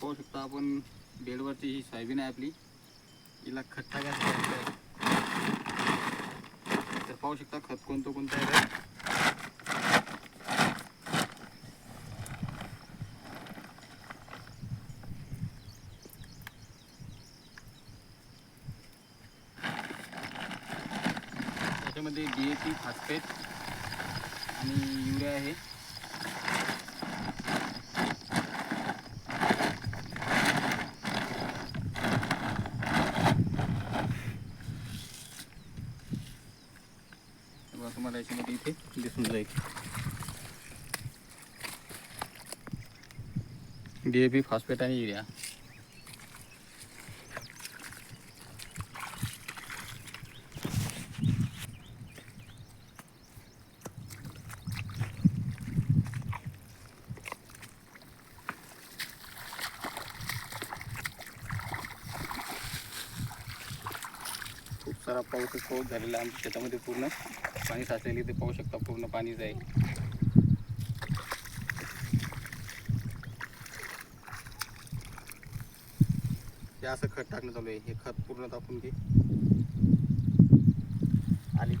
पाहू शकता आपण बेडवरची ही सोयाबीन आहे आपली हिला खट्टा टाकायचं तर पाहू शकता खत कोणतं कोणतं आहे त्याच्यामध्ये डी ए पी फास्फेट आणि युरिया आहे. तेव्हा तुम्हाला याच्यामध्ये इथे दिसून जाईल डी ए पी फॉस्फेट आणि युरिया सारा पाऊसच पाऊस झालेला आमच्या शेतामध्ये पूर्ण पाणी साचलेले ते पाहू शकता पूर्ण पाणीच आहे ते असं खत टाकणं चालू आहे. हे खत पूर्ण टाकून घे. आली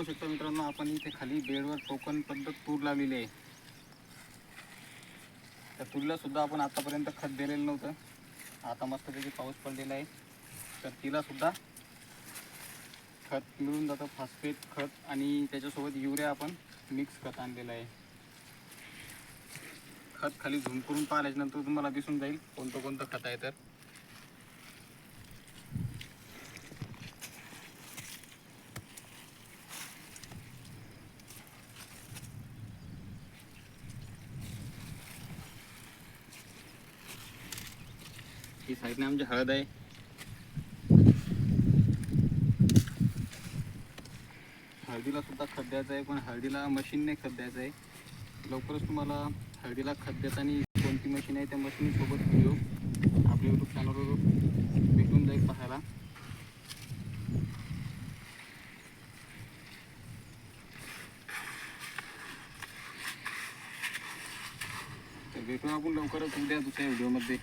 पाहू शकता मित्रांनो आपण इथे खाली बेडवर टोकन पद्धत तूर लावलेली आहे. त्या तुरीला सुद्धा आपण आतापर्यंत खत दिलेलं नव्हतं. आता मस्त त्याची पाऊस पडलेला आहे. तर तिला सुद्धा खत मिळून जातं फॉस्फेट खत आणि त्याच्यासोबत युरिया आपण मिक्स खत आणलेलं आहे. खत खाली झूम करून पाहिल्याच्यानंतर तुम्हाला दिसून जाईल कोणतं कोणतं खत आहे तर. ही साईडने आमची हळद आहे. हळदीला सुद्धा खत द्यायचं आहे पण हळदीला मशीनने खत द्यायचं आहे. लवकरच तुम्हाला हळदीला खत देताना कोणती मशीन आहे त्या मशीनसोबत व्हिडिओ आपल्या यूट्यूब चॅनलवर भेटून जाईल पाहायला. तर भेटू आपण लवकरच उद्या दुसऱ्या व्हिडिओमध्ये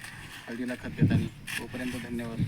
हळदीला खत देताना तोपर्यंत धन्यवाद.